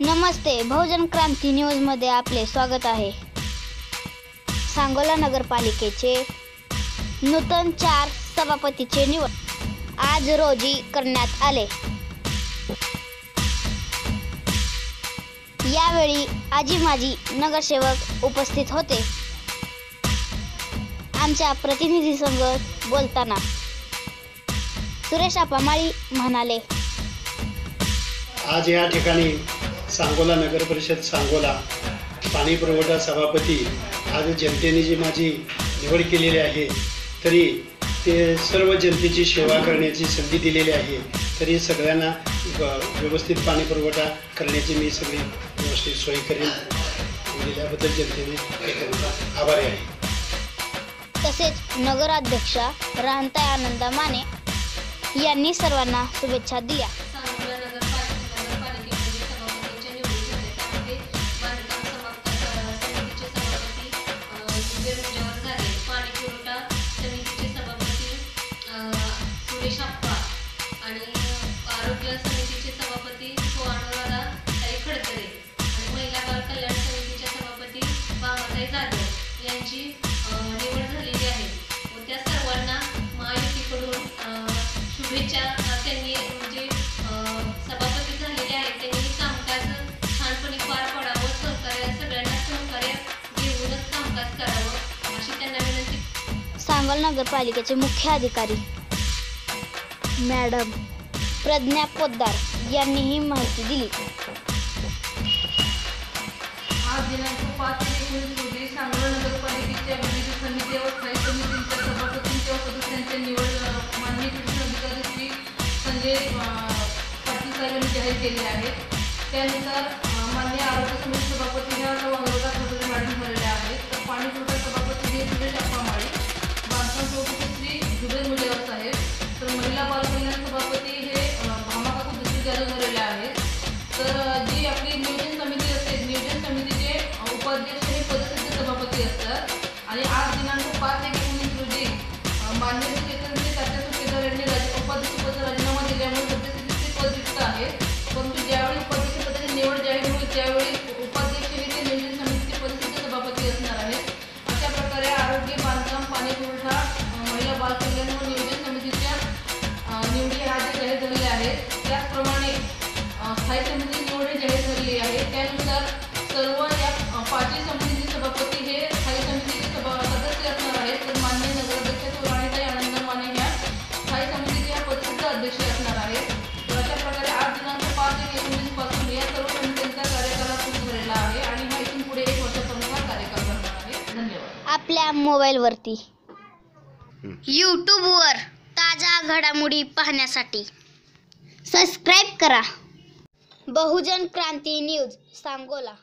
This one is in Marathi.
नमस्ते बहुजन क्रांती न्यूजमध्ये आपले स्वागत आहे. सांगोला नगरपालिकेचे नूतन चार सभापतीचे निवड आज रोजी करण्यात आले. यावेळी आजी माजी नगरसेवक उपस्थित होते. आमच्या प्रतिनिधीसंग बोलताना सुरेश आपामाळी म्हणाले आज या ठिकाणी सांगोला नगर परिषद सांगोला पाणी पुरवठा सभापती आज जनतेने जी माझी निवड केलेली आहे तरी ते सर्व जनतेची सेवा करण्याची संधी दिलेली आहे तरी सगळ्यांना व्यवस्थित पाणी पुरवठा करण्याची मी सगळी व्यवस्थित सोय करेन. दिल्याबद्दल जनतेने आभारी आहे. तसेच नगराध्यक्षा राहताय आनंदा माने यांनी सर्वांना शुभेच्छा दिल्या. सांगोला अ, त्यांनी म्हणजे झालेले आहेत. त्यांनी कामकाज छानपणे पार पाडावं सहकार्य सगळ्यांना सहकार्य घेऊनच कामकाज करावं अशी त्यांना विनंती. सांगोल नगरपालिकेचे मुख्य अधिकारी मॅडम प्रज्ञा पोद्दार यांनी ही माहिती दिली. आज दिनांक पाच एकोणीस केले आहेत. त्यानुसार अ, माननीय आरोग्य समिती सभापतीने ह्या वांगरोगा चौधरी मॅडम झालेल्या आहेत. तर पाणी पुरवठा सभापतीने सुरेश अप्पामाळी स्थायी समिती निवड ही जाहीर झालेली आहे. त्यानुसार सर्व या पाचही समितीचे सभापती हे स्थायी समितीचे सभा सदस्य असणार आहेत. तर मान्य नगराध्यक्ष सुराणीताई आनंद माने ह्या स्थायी समितीचे ह्या पदसिद्ध अध्यक्ष असणार आहेत. तर अशा प्रकारे आज दिनांक पाच एक एकोणीसपासून या सर्व समित्यांचा कार्यकाळ सुरू झालेला आहे आणि हा इथून पुढे एक वर्षापर्यंत हा कार्यकाळ राहणार आहे. धन्यवाद. आपल्या मोबाईलवरती. यूट्यूबवर ताज्या घडामोडी पाहण्यासाठी सबस्क्राईब करा. बहुजन क्रांती न्यूज सांगोला.